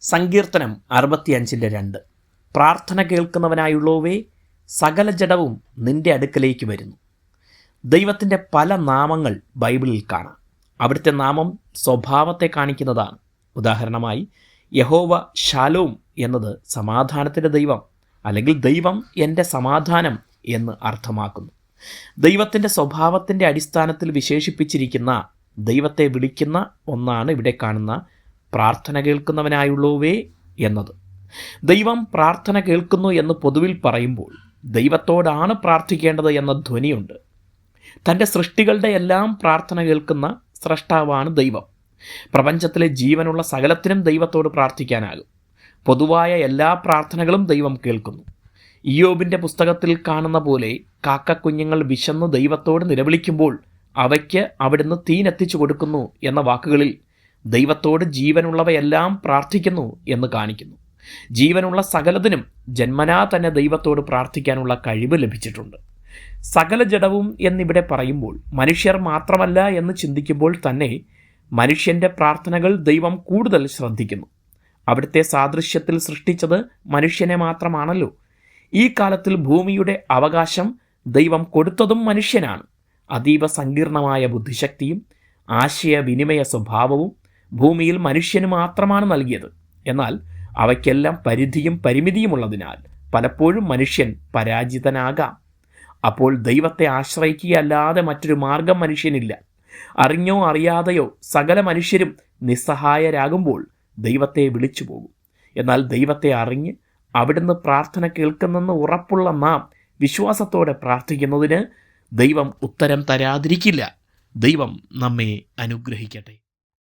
സങ്കീർത്തനം അറുപത്തിയഞ്ചിന്റെ രണ്ട്. പ്രാർത്ഥന കേൾക്കുന്നവനായുള്ളവേ സകല ജഡവും നിന്റെ അടുക്കലേക്ക് വരുന്നു. ദൈവത്തിന്റെ പല നാമങ്ങൾ ബൈബിളിൽ കാണാം. അവിടുത്തെ നാമം സ്വഭാവത്തെ കാണിക്കുന്നതാണ്. ഉദാഹരണമായി യഹോവ ശാലോം എന്നത് സമാധാനത്തിന്റെ ദൈവം അല്ലെങ്കിൽ ദൈവം എന്റെ സമാധാനം എന്ന് അർത്ഥമാക്കുന്നു. ദൈവത്തിന്റെ സ്വഭാവത്തിന്റെ അടിസ്ഥാനത്തിൽ വിശേഷിപ്പിച്ചിരിക്കുന്ന ദൈവത്തെ വിളിക്കുന്ന ഒന്നാണ് ഇവിടെ കാണുന്ന പ്രാർത്ഥന കേൾക്കുന്നവനായുള്ളൂവേ എന്നത്. ദൈവം പ്രാർത്ഥന കേൾക്കുന്നു എന്ന് പൊതുവിൽ പറയുമ്പോൾ ദൈവത്തോടാണ് പ്രാർത്ഥിക്കേണ്ടത് എന്ന ധ്വനിയുണ്ട്. തന്റെ സൃഷ്ടികളുടെ എല്ലാം പ്രാർത്ഥന കേൾക്കുന്ന സ്രഷ്ടാവാണ് ദൈവം. പ്രപഞ്ചത്തിലെ ജീവനുള്ള സകലത്തിനും ദൈവത്തോട് പ്രാർത്ഥിക്കാനാകും. പൊതുവായ എല്ലാ പ്രാർത്ഥനകളും ദൈവം കേൾക്കുന്നു. ഇയോബിന്റെ പുസ്തകത്തിൽ കാണുന്ന പോലെ കാക്കക്കുഞ്ഞുങ്ങൾ വിശന്ന് ദൈവത്തോട് നിലവിളിക്കുമ്പോൾ അവയ്ക്ക് അവിടുന്ന് തീനെത്തിച്ചു കൊടുക്കുന്നു എന്ന വാക്കുകളിൽ ദൈവത്തോട് ജീവനുള്ളവയെല്ലാം പ്രാർത്ഥിക്കുന്നു എന്ന് കാണിക്കുന്നു. ജീവനുള്ള സകലതിനും ജന്മനാ തന്നെ ദൈവത്തോട് പ്രാർത്ഥിക്കാനുള്ള കഴിവ് ലഭിച്ചിട്ടുണ്ട്. സകല ജഡവും എന്നിവിടെ പറയുമ്പോൾ മനുഷ്യർ മാത്രമല്ല എന്ന് ചിന്തിക്കുമ്പോൾ തന്നെ മനുഷ്യന്റെ പ്രാർത്ഥനകൾ ദൈവം കൂടുതൽ ശ്രദ്ധിക്കുന്നു. അവിടുത്തെ സാദൃശ്യത്തിൽ സൃഷ്ടിച്ചത് മനുഷ്യനെ മാത്രമാണല്ലോ. ഈ കാലത്തിൽ ഭൂമിയുടെ അവകാശം ദൈവം കൊടുത്തതും മനുഷ്യനാണ്. അതീവ സങ്കീർണമായ ബുദ്ധിശക്തിയും ആശയവിനിമയ സ്വഭാവവും ഭൂമിയിൽ മനുഷ്യന് മാത്രമാണ് നൽകിയത്. എന്നാൽ അവയ്ക്കെല്ലാം പരിധിയും പരിമിതിയുമുള്ളതിനാൽ പലപ്പോഴും മനുഷ്യൻ പരാജിതനാകാം. അപ്പോൾ ദൈവത്തെ ആശ്രയിക്കുകയല്ലാതെ മറ്റൊരു മാർഗം മനുഷ്യനില്ല. അറിഞ്ഞോ അറിയാതെയോ സകല മനുഷ്യരും നിസ്സഹായരാകുമ്പോൾ ദൈവത്തെ വിളിച്ചു പോകും. എന്നാൽ ദൈവത്തെ അറിഞ്ഞ് അവിടുന്ന് പ്രാർത്ഥന കേൾക്കുന്നെന്ന് ഉറപ്പുള്ള നാം വിശ്വാസത്തോടെ പ്രാർത്ഥിക്കുന്നതിന് ദൈവം ഉത്തരം തരാതിരിക്കില്ല. ദൈവം നമ്മെ അനുഗ്രഹിക്കട്ടെ.